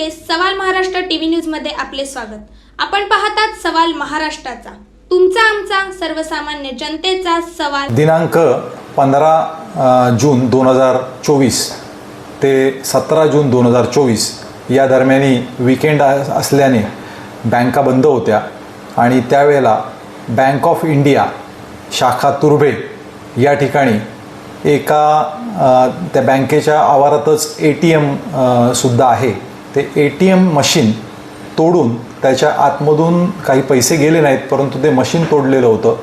Maharashtra TV न्यूजमध्ये आपले स्वागत. आपण पाहतात सवाल महाराष्ट्राचा. तुमचा आमचा सर्वसामान्य जनतेचा सवाल. दिनांक पंधरा जून दोन हजार चोवीस ते सतरा जून दोन हजार चोवीस या दरम्यानी विकेंड असल्याने बँका बंद होत्या आणि त्यावेळेला बँक ऑफ इंडिया शाखा तुर्भे या ठिकाणी एका त्या बँकेच्या आवारातच ए टी एम सुद्धा आहे. ते ए टी एम मशीन तोडून त्याच्या आतमधून काही पैसे गेले नाहीत परंतु ते मशीन तोडलेलं होतं.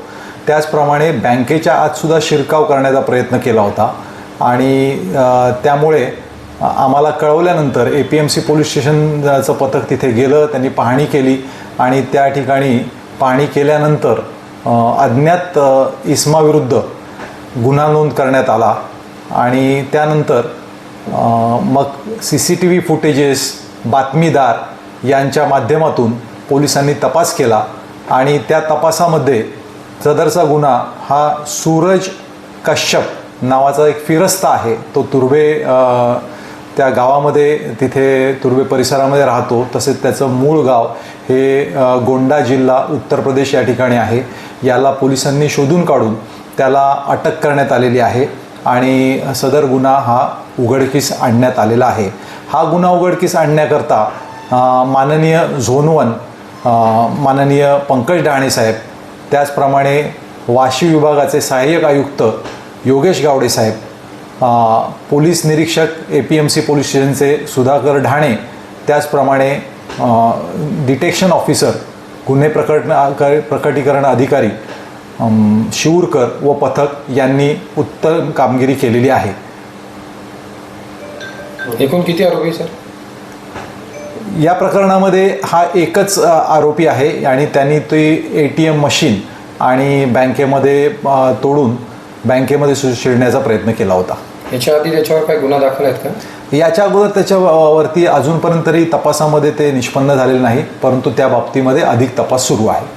त्याचप्रमाणे बँकेच्या आतसुद्धा शिरकाव करण्याचा प्रयत्न केला होता. आणि त्यामुळे आम्हाला कळवल्यानंतर A P M C police स्टेशनचं पथक तिथे गेलं त्यांनी पाहणी केली आणि त्या ठिकाणी पाहणी केल्यानंतर अज्ञात इस्माविरुद्ध इसमाविरुद्ध गुन्हा नोंद करण्यात आला. आणि त्यानंतर मग C C T V footages बातमीदार यांच्या माध्यमातून पोलिसांनी तपास केला आणि त्या तपासामध्ये सदरचा गुन्हा हा सूरज कश्यप नावाचा एक फिरस्ता आहे. तो तुर्वे त्या गावामध्ये तिथे तुर्वे परिसरामध्ये राहतो. तसेच त्याचं मूळ गाव हे गोंडा जिल्हा उत्तर प्रदेश या ठिकाणी आहे. याला पोलिसांनी शोधून काढून त्याला अटक करण्यात आलेली आहे. आणि सदर गुन्हा हा उघडकीस आणण्यात आलेला आहे. हा गुन्हा उघडकीस आणण्याकरता माननीय झोन वन माननीय पंकज डहाणे साहेब त्याचप्रमाणे वाशी विभागाचे सहाय्यक आयुक्त योगेश गावडे साहेब पोलीस निरीक्षक A P M C police स्टेशनचे सुधाकर ढाणे त्याचप्रमाणे डिटेक्शन ऑफिसर गुन्हे प्रकट प्रकटीकरण अधिकारी शिवूरकर व पथक यांनी उत्तम कामगिरी केलेली आहे. एकूण किती आरोपी सर? या प्रकरणामध्ये हा एकच आरोपी आहे आणि त्यांनी ते ए टी एम मशीन आणि बँकेमध्ये तोडून बँकेमध्ये शिरण्याचा प्रयत्न केला होता. याच्या आधी त्याच्यावर काही गुन्हा दाखल आहेत का? याच्या अगोदर त्याच्या व- वरती अजूनपर्यंत तरी तपासामध्ये ते निष्पन्न झालेले नाही परंतु त्या बाबतीमध्ये अधिक तपास सुरू आहे.